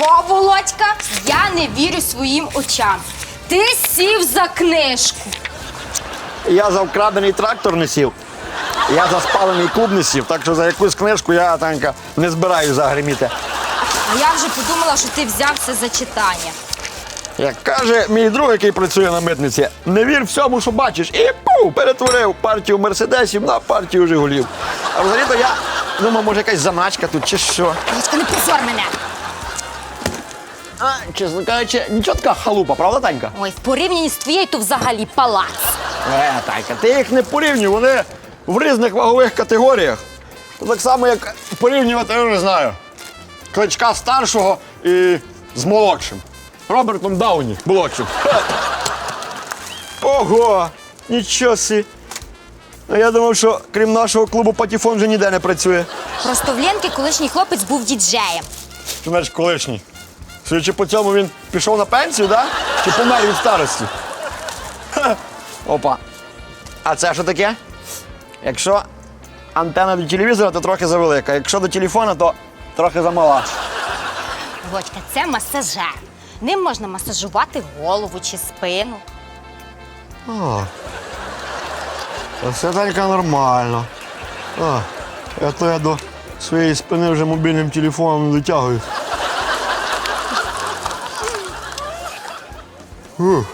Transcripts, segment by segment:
Ого, Володька, я не вірю своїм очам. Ти сів за книжку. Я за вкрадений трактор не сів. Я за спалений клуб не сів, так що за якусь книжку я, Танька, не збираю загриміти. А я вже подумала, що ти взявся за читання. Як каже мій друг, який працює на митниці, не вір всьому, що бачиш. І пу, перетворив партію мерседесів на партію Жигулів. А взагалі-то я думав, може якась заначка тут чи що. Володька, не позор мене. А, чесно кажучи, нічого така халупа, правда, Танька? Ой, в порівнянні з твоєю, то взагалі палац. Е, Танька, ти їх не порівнюй, вони в різних вагових категоріях. Так само, як порівнювати, я не знаю, кличка старшого і з молодшим. Робертом Дауні молодшим. Ха. Ого! Нічого сі. Ну, я думав, що крім нашого клубу патефон вже ніде не працює. Просто в Ленки колишній хлопець був діджеєм. Що значить колишній? Судячи по цьому, він пішов на пенсію, да? Чи помер від старості? Ха. Опа. А це що таке? Якщо антенна до телевізора, то трохи завелика. Якщо до телефона, то трохи замала. Володька, це масажер. Ним можна масажувати голову чи спину. Та Все тільки нормально. А, а то я до своєї спини вже мобільним телефоном не дотягуюсь. Ух.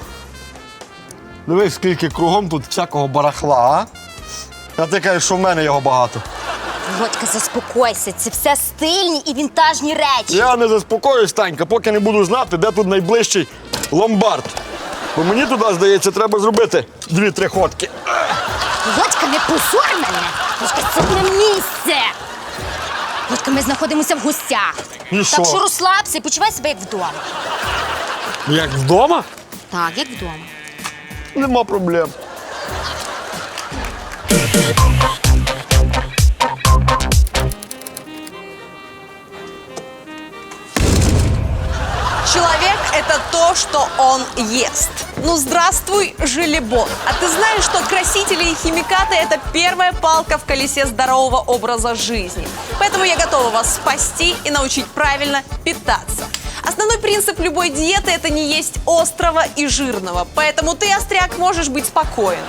Дивись, скільки кругом тут всякого барахла, а? А ти кажеш, що в мене його багато. Володька, заспокойся, це все стильні і вінтажні речі. Я не заспокоюсь, Танька, поки не буду знати, де тут найближчий ломбард. Бо мені туди, здається, треба зробити дві-три ходки. Володька, не позор мене! Володька, це не місце! Володька, ми знаходимося в гостях. І що? Так що розслабся і почувай себе як вдома. Як вдома? Так, як вдома. Нема проблем. Человек – это то, что он ест. Ну, здравствуй, желебон. А ты знаешь, что красители и химикаты – это первая палка в колесе здорового образа жизни. Поэтому я готова вас спасти и научить правильно питаться. Основной принцип любой диеты – это не есть острого и жирного. Поэтому ты, остряк, можешь быть спокоен.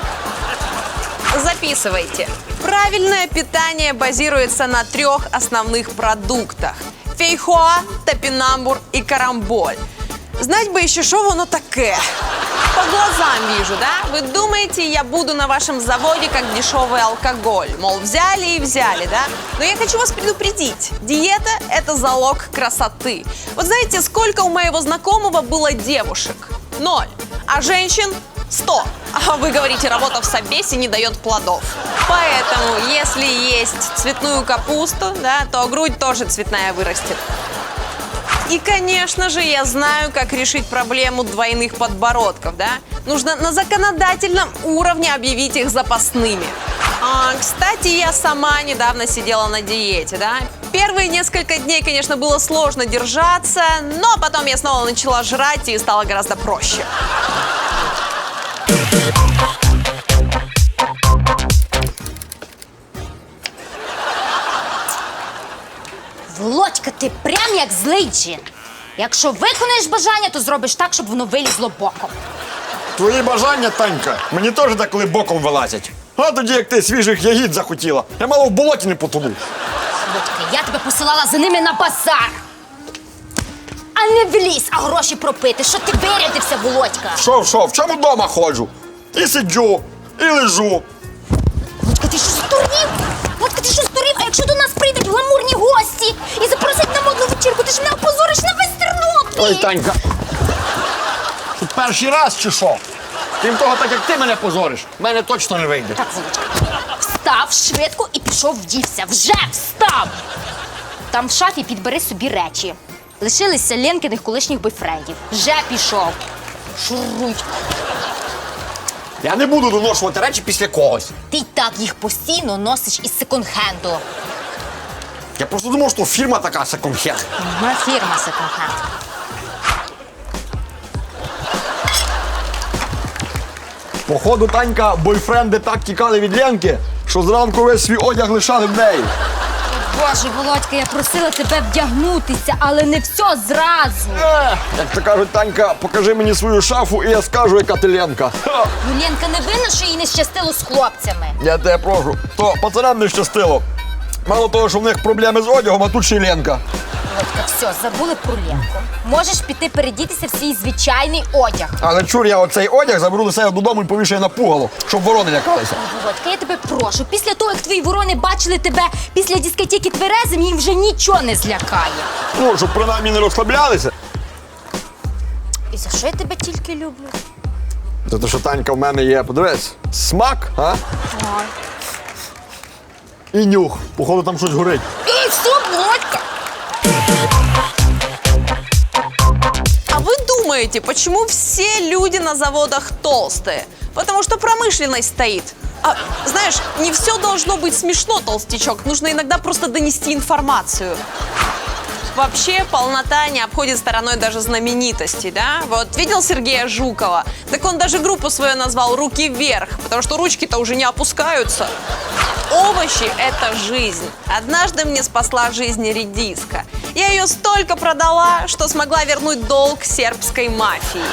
Записывайте. Правильное питание базируется на трех основных продуктах. Фейхоа, топинамбур и карамболь. Знать бы еще, что оно такое. По глазам вижу, да? Вы думаете, я буду на вашем заводе как дешевый алкоголь. Мол, взяли и взяли, да? Но я хочу вас предупредить. Диета – это залог красоты. Вот знаете, сколько у моего знакомого было девушек? Ноль. А женщин – сто. А вы говорите, работа в собесе не дает плодов. Поэтому, если есть цветную капусту, да, то грудь тоже цветная вырастет. И, конечно же, я знаю, как решить проблему двойных подбородков, да? Нужно на законодательном уровне объявить их запасными. А, кстати, я сама недавно сидела на диете, да? Первые несколько дней, конечно, было сложно держаться, но потом я снова начала жрать и стало гораздо проще. Володька, ти прям як злий джин. Якщо виконаєш бажання, то зробиш так, щоб воно вилізло боком. Твої бажання, Танька, мені теж деколи боком вилазять. А тоді, як ти свіжих ягід захотіла, я мало в болоті не потонув. Володька, я тебе посилала за ними на базар. А не в ліс, а гроші пропити. Що ти вирядився, Володька? Що, що, в чому вдома ходжу? І сиджу, і лежу. Володька, ти що здурів? Якщо до нас прийдуть гламурні гості і запросять на модну вечірку, ти ж мене опозориш на весь Тернопіль. Ой, Танька. Тут перший раз чи що? Крім того, так як ти мене позориш, в мене точно не вийде. Так, Володька, встав швидко і пішов вдівся. Вже встав! Там в шафі підбери собі речі. Лишилися Ленкиних колишніх бойфрендів. Вже пішов. Шуруй. Я не буду доношувати речі після когось. Ти й так їх постійно носиш із секонд-хенду. Я просто думав, що фірма така секонд-хенд. Моя фірма секонд-хенд. Походу, Танька, бойфренди так тікали від Ленки, що зранку весь свій одяг лишали в неї. Боже, Володька, я просила тебе вдягнутися, але не все зразу. Е, Як то кажуть, Танька, покажи мені свою шафу, і я скажу, яка ти Ленка. Ха! Ну, Ленка не винна, що їй не щастило з хлопцями. Я тебе прошу, то пацанам не щастило. Мало того, що в них проблеми з одягом, а тут ще й Ленка. Володька, все, забули про Ленку. Можеш піти передітися в свій звичайний одяг. Але чур я оцей одяг заберу до себе додому і повішаю на пугало, щоб ворони лякалися. Володька, я тебе прошу. Після того, як твої ворони бачили тебе після дискотеки тверезим, їм вже нічого не злякає. Ну, щоб принаймні не розслаблялися. І за що я тебе тільки люблю? За те, що Танька в мене є, подивись, смак, а? І нюх. Походу там щось горить. І все, Володька! Думаете, почему все люди на заводах толстые? Потому что промышленность стоит. А, знаешь, не все должно быть смешно, толстячок. Нужно иногда просто донести информацию. Вообще, полнота не обходит стороной даже знаменитостей, да? Вот видел Сергея Жукова? Так он даже группу свою назвал «Руки вверх», потому что ручки-то уже не опускаются. Овощи – это жизнь. Однажды мне спасла жизнь редиска. Я ее столько продала, что смогла вернуть долг сербской мафии.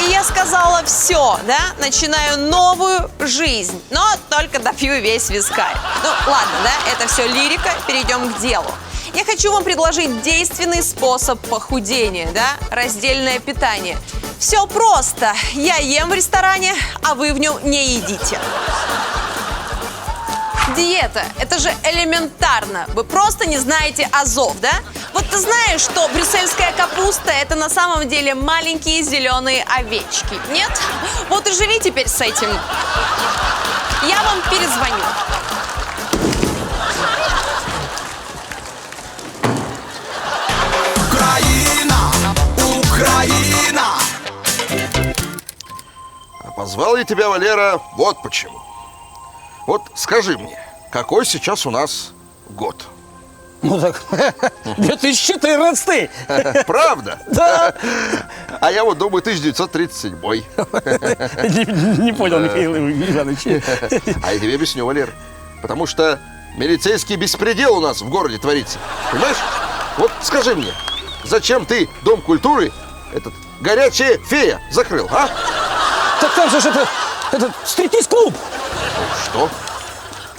И я сказала все, да, начинаю новую жизнь, но только допью весь вискарь. Ну, ладно, да, это все лирика, перейдем к делу. Я хочу вам предложить действенный способ похудения, да, раздельное питание. Все просто. Я ем в ресторане, а вы в нем не едите. Диета – это же элементарно. Вы просто не знаете азов, да? Вот ты знаешь, что брюссельская капуста – это на самом деле маленькие зеленые овечки, нет? Вот и живи теперь с этим. Я вам перезвоню. Україна. А позвал я тебя, Валера, вот почему. Вот скажи мне, какой сейчас у нас год? Ну так, 2014 Правда? Да. А я вот думаю, 1937 не, не понял, Михаил Иванович. А я тебе объясню, Валер. Потому что милицейский беспредел у нас в городе творится. Понимаешь? Вот скажи мне, зачем ты Дом культуры, этот горячая фея, закрыл, а? Так там же ж это, этот стриптиз-клуб. Что?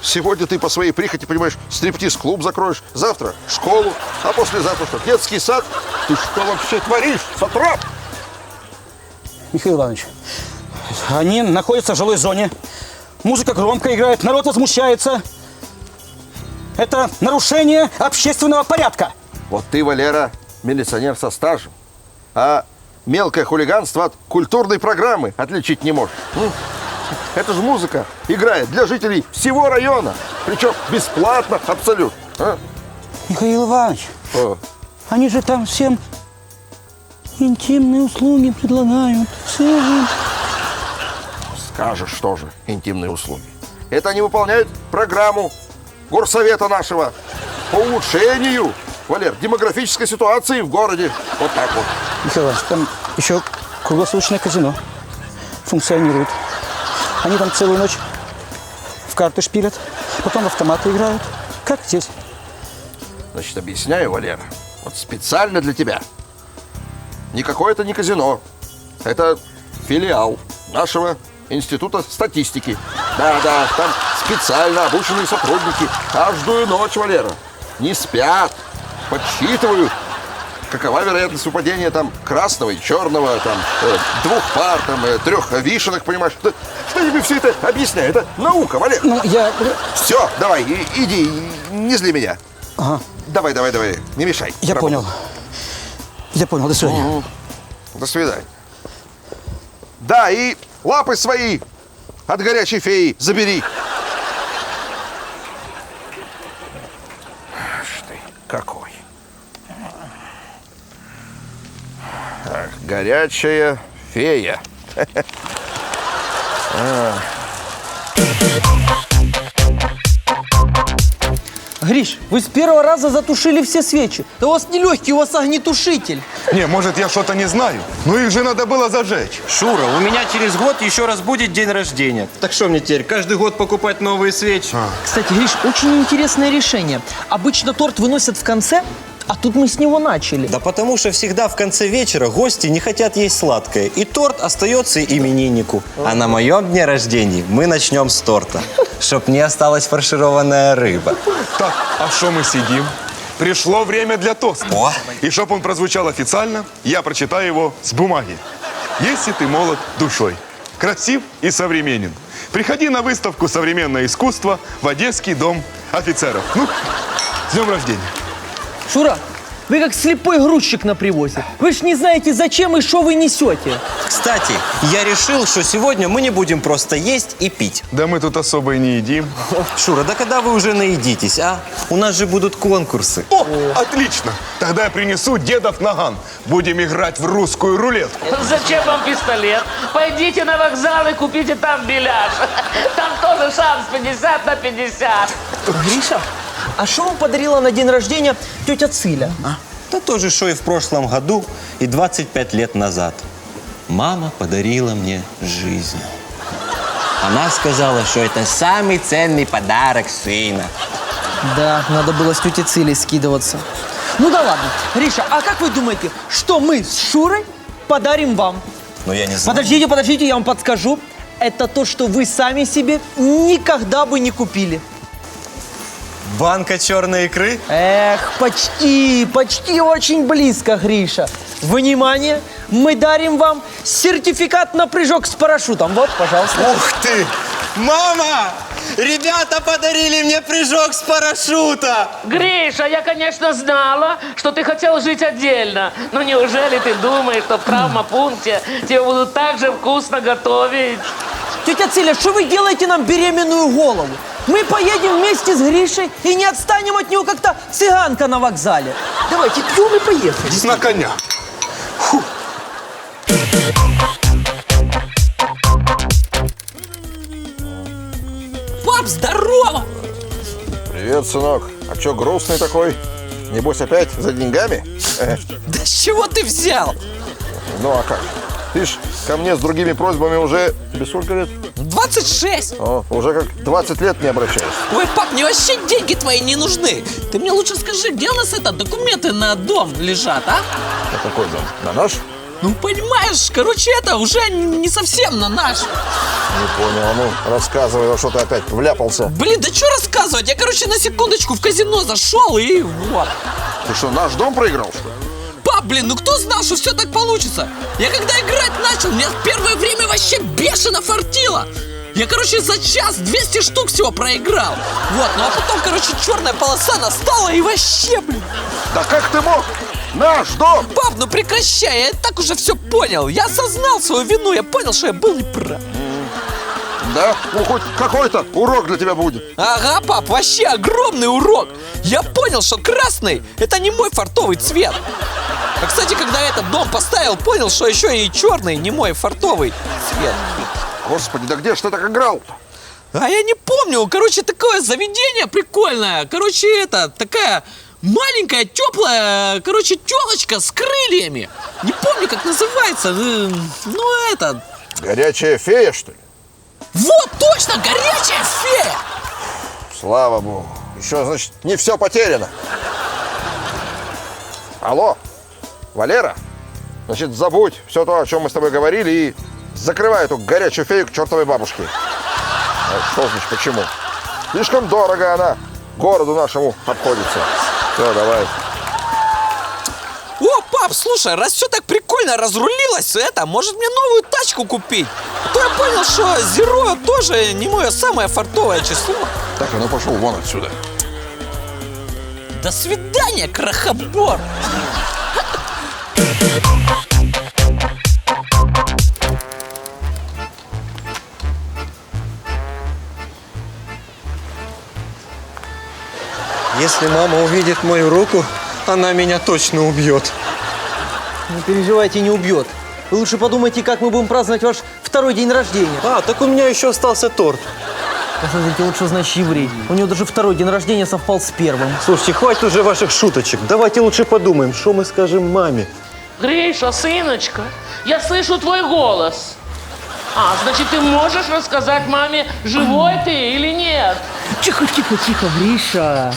Сегодня ты по своей прихоти, понимаешь, стриптиз-клуб закроешь, завтра школу, а послезавтра что, детский сад? Ты что вообще творишь, сатрап? Михаил Иванович, они находятся в жилой зоне. Музыка громко играет, народ возмущается. Это нарушение общественного порядка. Вот ты, Валера, милиционер со стажем, а мелкое хулиганство от культурной программы отличить не можешь. Это же музыка играет для жителей всего района, причем бесплатно абсолютно. а? Михаил Иванович, О, они же там всем интимные услуги предлагают. Все же. Скажешь, что же, интимные услуги. Это они выполняют программу горсовета нашего по улучшению, Валер, демографической ситуации в городе. Вот так вот. Михаил Иванович, там еще круглосуточное казино функционирует. Они там целую ночь в карты шпилят, потом в автоматы играют. Как здесь? Значит, объясняю, Валера, вот специально для тебя. Никакое это не казино. Это филиал нашего института статистики. Да-да, там специально обученные сотрудники каждую ночь, Валера, не спят, подсчитывают, какова вероятность выпадения там красного и черного, там э, двух пар, там э, трех вишенок, понимаешь? Что я тебе все это объясняю? Это наука, Валер. Ну, я... Все, давай, и- иди, не зли меня. Ага, Давай, давай, давай, не мешай. я Работай. понял. Я понял, до свидания. До свидания. Да, и лапы свои от горячей феи забери. Аж ты, какой. Горячая фея. Гриш, вы с первого раза затушили все свечи. Да у вас не легкий, у вас огнетушитель. Не, может, я что-то не знаю, но их же надо было зажечь. Шура, у меня через год еще раз будет день рождения. Так что мне теперь, каждый год покупать новые свечи? Кстати, Гриш, очень интересное решение. Обычно торт выносят в конце, а тут мы с него начали. Да потому что всегда в конце вечера гости не хотят есть сладкое, и торт остается имениннику. А на моем дне рождения мы начнем с торта, чтоб не осталась фаршированная рыба. Так, а что мы сидим? Пришло время для тоста. О. И чтоб он прозвучал официально, я прочитаю его с бумаги. Если ты молод душой, красив и современен, приходи на выставку «Современное искусство» в Одесский дом офицеров. Ну, с днем рождения. Шура, вы как слепой грузчик на привозе. Вы ж не знаете, зачем и что вы несете. Кстати, я решил, что сегодня мы не будем просто есть и пить. Да мы тут особо и не едим. Шура, да когда вы уже наедитесь, а? У нас же будут конкурсы. О, отлично! Тогда я принесу дедов наган. Будем играть в русскую рулетку. Зачем вам пистолет? Пойдите на вокзал и купите там беляш. Там тоже шанс 50 на 50. Гриша, а что вам подарила на день рождения тетя Циля? Да то же, что и в прошлом году, и 25 лет назад. Мама подарила мне жизнь. Она сказала, что это самый ценный подарок сына. Да, надо было с тетей Цилей скидываться. Ну да ладно. Гриша, а как вы думаете, что мы с Шурой подарим вам? Но я не знаю. Подождите, подождите, я вам подскажу. Это то, что вы сами себе никогда бы не купили. Банка черной икры? Эх, почти, почти очень близко, Гриша. Внимание, мы дарим вам сертификат на прыжок с парашютом. Вот, пожалуйста. Ух ты! Мама! Ребята подарили мне прыжок с парашюта! Гриша, я, конечно, знала, что ты хотел жить отдельно. Но неужели ты думаешь, что в травмопункте тебе будут так же вкусно готовить? Тетя Циля, что вы делаете нам беременную голову? Мы поедем вместе с Гришей и не отстанем от него, как-то цыганка на вокзале. Давайте пьем и поехали. На коня. Пап, здорово! Привет, сынок. А чё грустный такой? Небось опять за деньгами? Да с чего ты взял? Ну а как? Ты ж ко мне с другими просьбами уже... Тебе сколько лет? 26! О, уже как 20 лет не обращаюсь. Ой, пап, мне вообще деньги твои не нужны. Ты мне лучше скажи, где у нас это документы на дом лежат, а? На какой дом? На наш? Ну, понимаешь, короче, это уже не совсем на наш. Не понял. А ну, рассказывай, во что ты опять вляпался. Блин, да что рассказывать? Я, короче, на секундочку в казино зашел и вот. Ты что, наш дом проиграл, что ли? Блин, ну кто знал, что все так получится? Я когда играть начал, мне в первое время вообще бешено фартило. Я, короче, за час 200 штук всего проиграл. Вот, ну а потом, короче, черная полоса настала и вообще, блин. Да как ты мог? Наш дом! Пап, ну прекращай, я и так уже все понял. Я осознал свою вину, я понял, что я был неправ. Да? Ну, хоть какой-то урок для тебя будет. Ага, пап, вообще огромный урок. Я понял, что красный – это не мой фартовый цвет. А, кстати, когда этот дом поставил, понял, что еще и черный не мой фартовый цвет. Господи, да где ж ты так играл? А я не помню. Короче, такое заведение прикольное. Короче, это такая маленькая, теплая, короче, телочка с крыльями. Не помню, как называется. Э, Ну, это... Горячая фея, что ли? Вот, точно, горячая фея. Слава богу. Еще, значит, не все потеряно. Алло, Валера? Значит, забудь все то, о чем мы с тобой говорили, и закрывай эту горячую фею к чертовой бабушке. А Что значит, почему? Слишком дорого она городу нашему обходится. Все, давай. О, пап, слушай, раз все так прикольно разрулилось, это, может мне новую тачку купить? А то я понял, что Зеро тоже не мое самое фартовое число. Так, а ну пошел вон отсюда. До свидания, крохобор! Если мама увидит мою руку, она меня точно убьет. Не переживайте, не убьет. Вы лучше подумайте, как мы будем праздновать ваш второй день рождения. А, так у меня еще остался торт. Посмотрите, вот что значит еврей. У него даже второй день рождения совпал с первым. Слушайте, хватит уже ваших шуточек. Давайте лучше подумаем, что мы скажем маме. Гриша, сыночка, я слышу твой голос. А, значит, ты можешь рассказать маме, живой ты или нет? Тихо, тихо, тихо, Гриша.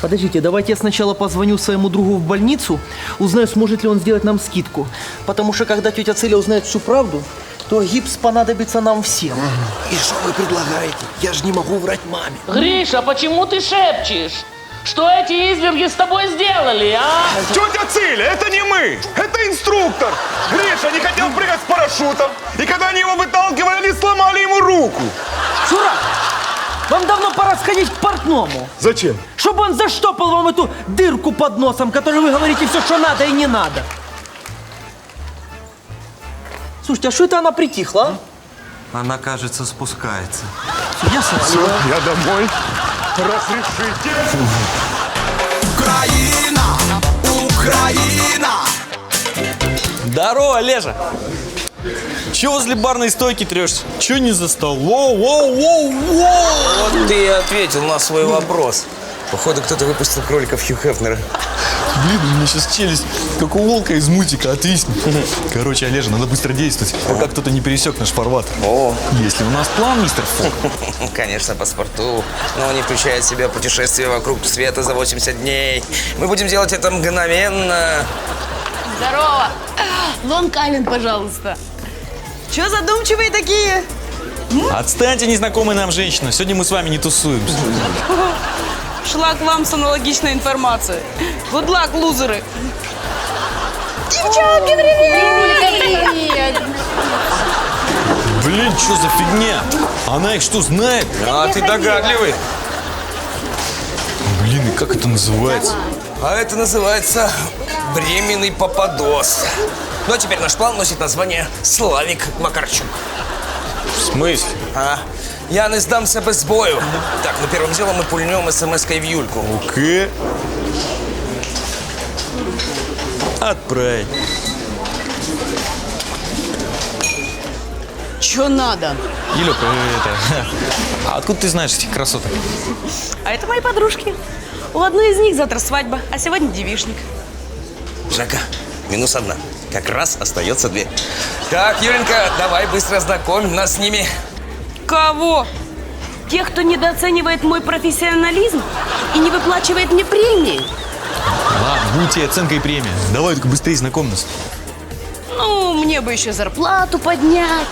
Подождите, давайте я сначала позвоню своему другу в больницу, узнаю, сможет ли он сделать нам скидку. Потому что когда тетя Циля узнает всю правду, то гипс понадобится нам всем. И что вы предлагаете? Я же не могу врать маме. Гриша, почему ты шепчешь? Что эти изверги с тобой сделали, а? Тетя Циля, это не мы, это инструктор. Гриша не хотел прыгать с парашютом. И когда они его выталкивали, они сломали ему руку. Шура, вам давно пора сходить к портному. Зачем? Чтобы он заштопал вам эту дырку под носом, которой вы говорите все, что надо и не надо. Слушайте, а что это она притихла? а? Она, кажется, спускается. Я сваливаю. Я домой. Разрешите. Україна, Україна. Здорово, Олежа! Чего возле барной стойки трешься? Чего не за стол? Воу, воу, воу, воу! Вот ты и ответил на свой вопрос. Походу, кто-то выпустил кроликов Хью Хефнера. Блин, у меня сейчас челюсть, как у волка из мультика, отвиснет. Короче, Олежа, надо быстро действовать, пока кто-то не пересек наш фарватер. О, Если у нас план, мистер Фок. конечно, паспорту. Но он не включает в себя путешествие вокруг света за 80 дней. Мы будем делать это мгновенно. Здорово! Лонг Айленд, пожалуйста. Че задумчивые такие? Отстаньте, незнакомая нам женщина. Сегодня мы с вами не тусуемся. Шла к вам с аналогичной информацией. Good luck, лузеры! Девчонки, привет! Блин, что за фигня? Она их что, знает? А ты догадливый. Блин, и как это называется? А это называется бременный попадос. Ну а теперь наш план носит название Славик Макарчук. В смысле? А, я не сдамся без бою. Так, ну первым делом мы пульнем смс-кой в Юльку. К. Отправить. Чё надо? Юлек, это... А откуда ты знаешь этих красоток? А это мои подружки. У одной из них завтра свадьба, а сегодня девишник. Жека, минус одна. Как раз остается две. Так, Юленька, давай быстро знакомь нас с ними. Кого? Тех, кто недооценивает мой профессионализм и не выплачивает мне премии. Ладно, будет тебе оценка и премия. Давай только быстрее знакомь нас. Ну, мне бы еще зарплату поднять.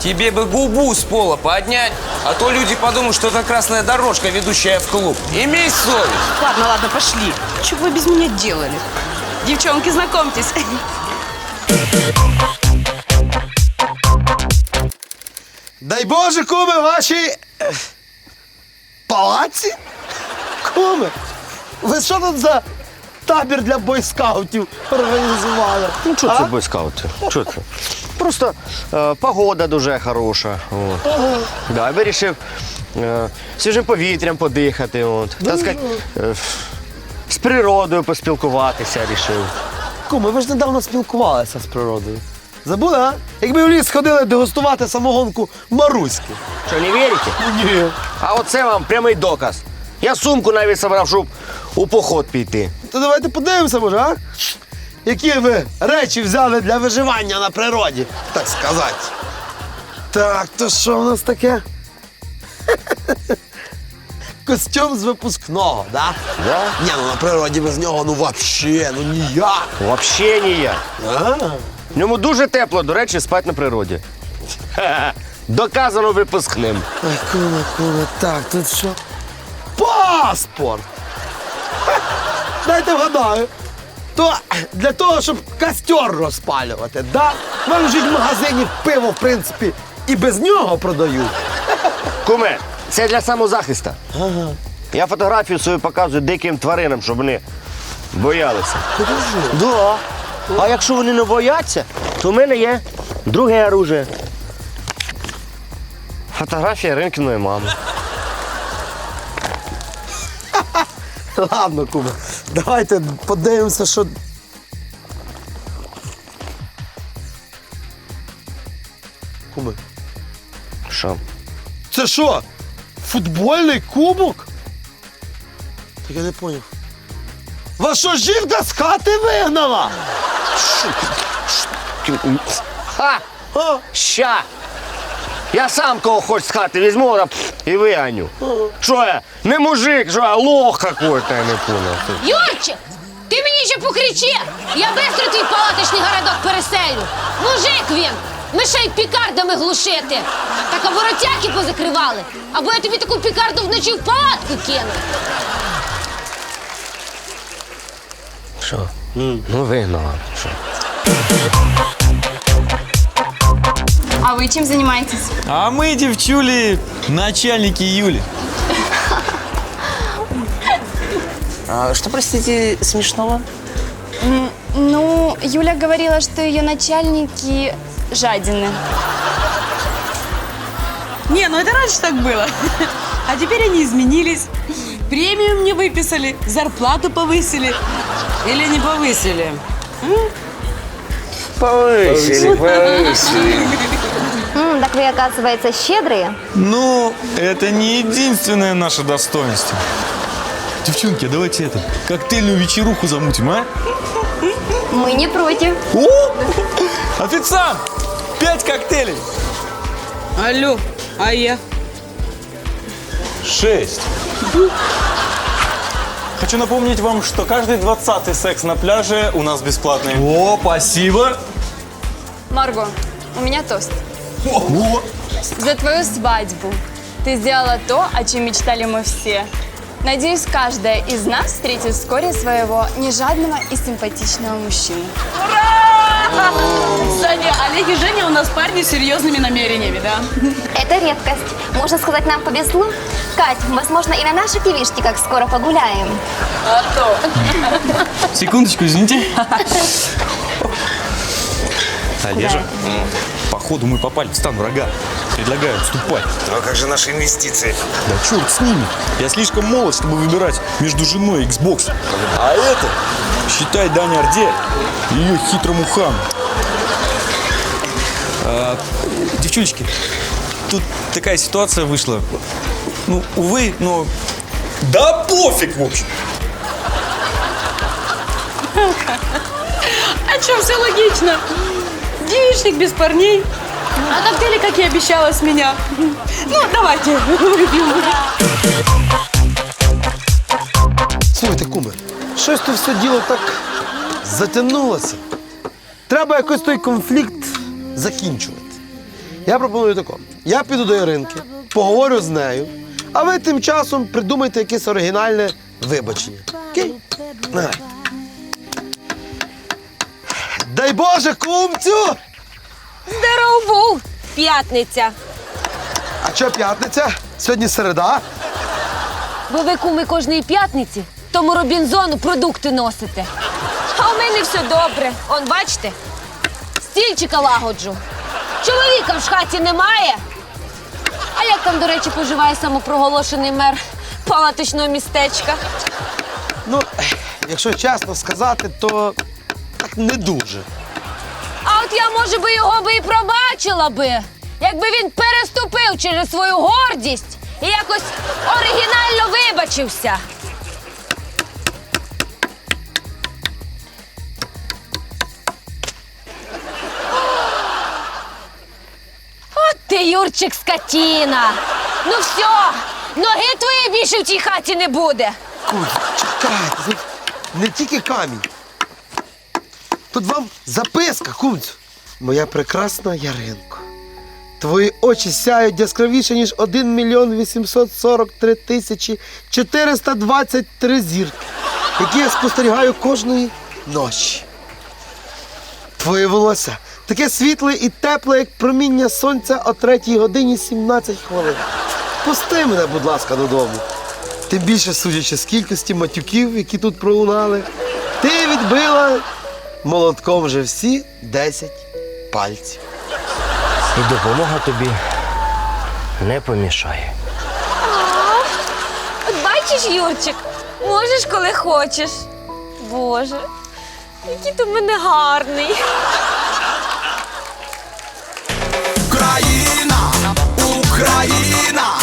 Тебе бы губу с пола поднять, а то люди подумают, что это красная дорожка, ведущая в клуб. Имей совесть. Ладно, ладно, пошли. Что вы без меня делали? Девчонки, знакомьтесь. Дай Боже, куми, ваші е, палаці? Куми, ви що тут за табір для бойскаутів організували? Ну, що це бойскаути? Що це? Просто е, погода дуже хороша. От. Да, вирішив е, свіжим повітрям подихати. От. Так сказати, е, з природою поспілкуватися рішив. Куми, ви ж недавно спілкувалися з природою. Забули, а? Якби в ліс ходили дегустувати самогонку Маруськи. Що, не вірите? Ні. А оце вам прямий доказ. Я сумку навіть собрав, щоб у поход піти. То давайте подивимося, може, а? Які ви речі взяли для виживання на природі, так сказати. Так, то що в нас таке? Костюм з випускного, да? Да? Ні, ну на природі без нього ну вообще, ну ніяк. Вообще ніяк. А? В ньому дуже тепло, до речі, спать на природі. Ха-ха. Доказано випускним. Ой, куме, куме, так, тут що? Паспорт! Ха, Дайте вгадаю. То для того, щоб костер розпалювати, да? Вам ж в магазині пиво, в принципі, і без нього продають. Куме, це для самозахисту. Ага. Я фотографію свою показую диким тваринам, щоб вони боялися. Подожди. Да. А якщо вони не бояться, то в мене є друге оружие. Фотографія Ринкіної мами. Ладно, куме, давайте подивимося, що. Куме, Що? це що? Футбольний кубок? Так я не поняв. Вас що жінка з хати вигнала? Ха! Ща! Я сам кого хоч з хати візьму пф, і виганю. Що я? Не мужик, що я лох какой-то, я не понял. Юрчик, ти мені ще покричи! Я бистро твій палаточний городок переселю. Мужик він! Мишей пікардами глушити. Так а воротяки позакривали. Або я тобі таку пікарду вночі в палатку кину. Що? Ну вигнала. Що? А вы чем занимаетесь? А мы, девчули, начальники Юли. А, что, простите, смешного? Ну, Юля говорила, что ее начальники жадины. Не, ну это раньше так было. А теперь они изменились. Премию мне выписали, зарплату повысили. Или не повысили? Повысили, повысили. М, так вы, оказывается, щедрые. Ну, это не единственное наше достоинство. Девчонки, а давайте это, коктейльную вечеруху замутим, а? Мы не против. О! Официант! Пять коктейлей! Алло, а я? Шесть. Хочу напомнить вам, что каждый двадцатый секс на пляже у нас бесплатный. О, спасибо! Марго, у меня тост. За твою свадьбу. Ты сделала то, о чем мечтали мы все. Надеюсь, каждая из нас встретит вскоре своего нежадного и симпатичного мужчину. Саня, парни с серьезными намерениями, да? Это редкость. Можно сказать, нам повезло. Кать, возможно, и на нашей девичке как скоро погуляем. А то. Секундочку, извините. Олежа, походу мы попали в стан врага. Предлагаю отступать. Ну а как же наши инвестиции? Да черт с ними. Я слишком молод, чтобы выбирать между женой и Xbox. А это, считай, Даня Орде и ее хитрому хану. А, девчулечки, тут такая ситуация вышла. Ну, увы, но... Да пофиг, в общем. А что, все логично. Девичник без парней. А коктейли, как и обещала, с меня. Ну, давайте, выпьем. Слухайте, куме, щось то все діло так затягнулося. Треба якось той конфлікт закінчувати. Я пропоную тако. Я піду до Іринки, поговорю з нею, а ви тим часом придумайте якесь оригінальне вибачення. Окей? Давай. Дай Боже, кумцю! Здоров був! П'ятниця. А що п'ятниця? Сьогодні середа. Бо ви куми кожної п'ятниці тому Робінзону продукти носите. А у мене все добре. Он бачите? Стільчика лагоджу. Чоловіка в хаті немає. А як там, до речі, поживає самопроголошений мер палаточного містечка? Ну, якщо чесно сказати, то так не дуже. А от я, може би, його би і пробачила би, якби він переступив через свою гордість і якось оригінально вибачився. Юрчик, скотіна! Ну все, ноги твої більше в цій хаті не буде. Кузь, чекайте, не тільки камінь. Тут вам записка, кумцю. Моя прекрасна Яринко. Твої очі сяють яскравіше, ніж 1 мільйон 843 тисячі 423 зірки, які я спостерігаю кожної ночі. Твоє волосся таке світле і тепле, як проміння сонця о 3 годині 17 хвилин. Пусти мене, будь ласка, додому. Тим більше, судячи з кількості матюків, які тут пролунали, ти відбила молотком вже всі 10 пальців. І допомога тобі не помішає. От бачиш, Юрчик, можеш, коли хочеш. Боже, Який ти в мене гарний. Україна! Україна!